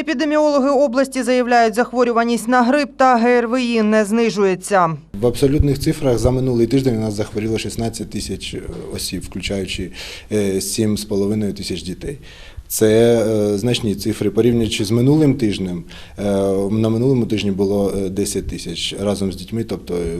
Епідеміологи області заявляють, захворюваність на грип та ГРВІ не знижується. В абсолютних цифрах за минулий тиждень у нас захворіло 16 тисяч е, осіб, включаючи е, 7,5 тисяч дітей. Це е, значні цифри. Порівнюючи з минулим тижнем, е, на минулому тижні було е, 10 тисяч разом з дітьми, тобто е,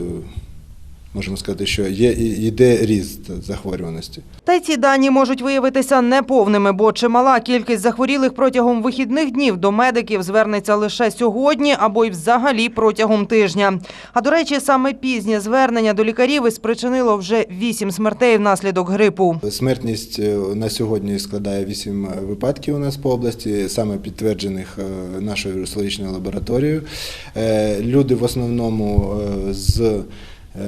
можемо сказати, що є, йде ріст захворюваності. Та й ці дані можуть виявитися неповними, бо чимала кількість захворілих протягом вихідних днів до медиків звернеться лише сьогодні або й взагалі протягом тижня. А до речі, саме пізнє звернення до лікарів і спричинило вже вісім смертей внаслідок грипу. Смертність е, на сьогодні складає 8 випадків у нас по області, саме підтверджених е, нашою вірусологічною лабораторією. Е, Люди в основному е, з е,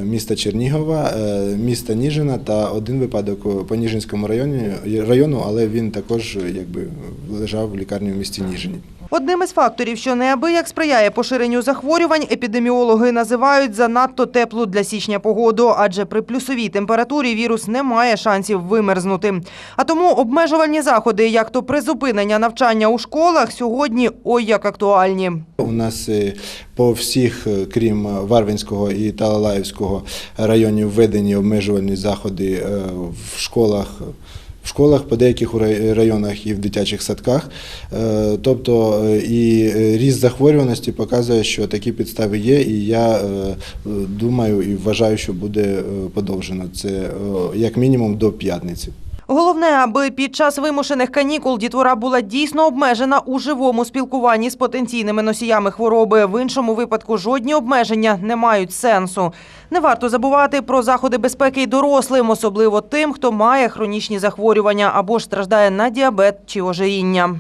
міста Чернігова, е, міста Ніжина та один випадок по Ніжинському районі, району, але він також е, якби лежав в лікарні в місті Ніжині. Одним із факторів, що неабияк сприяє поширенню захворювань, епідеміологи називають занадто теплу для січня погоду, адже при плюсовій температурі вірус не має шансів вимерзнути. А тому обмежувальні заходи, як то призупинення навчання у школах, сьогодні ой як актуальні. У нас е, по всіх, е, крім Варвинського і Талалаївського районів, введені обмежувальні заходи е, в школах. В школах, по деяких рай- районах і в дитячих садках. Е, Тобто е, і е, ріст захворюваності показує, що такі підстави є, і я думаю і вважаю, що буде подовжено це як мінімум до п'ятниці. Головне, аби під час вимушених канікул дітвора була дійсно обмежена у живому спілкуванні з потенційними носіями хвороби. В іншому випадку жодні обмеження не мають сенсу. Не варто забувати про заходи безпеки й дорослим, особливо тим, хто має хронічні захворювання або ж страждає на діабет чи ожиріння.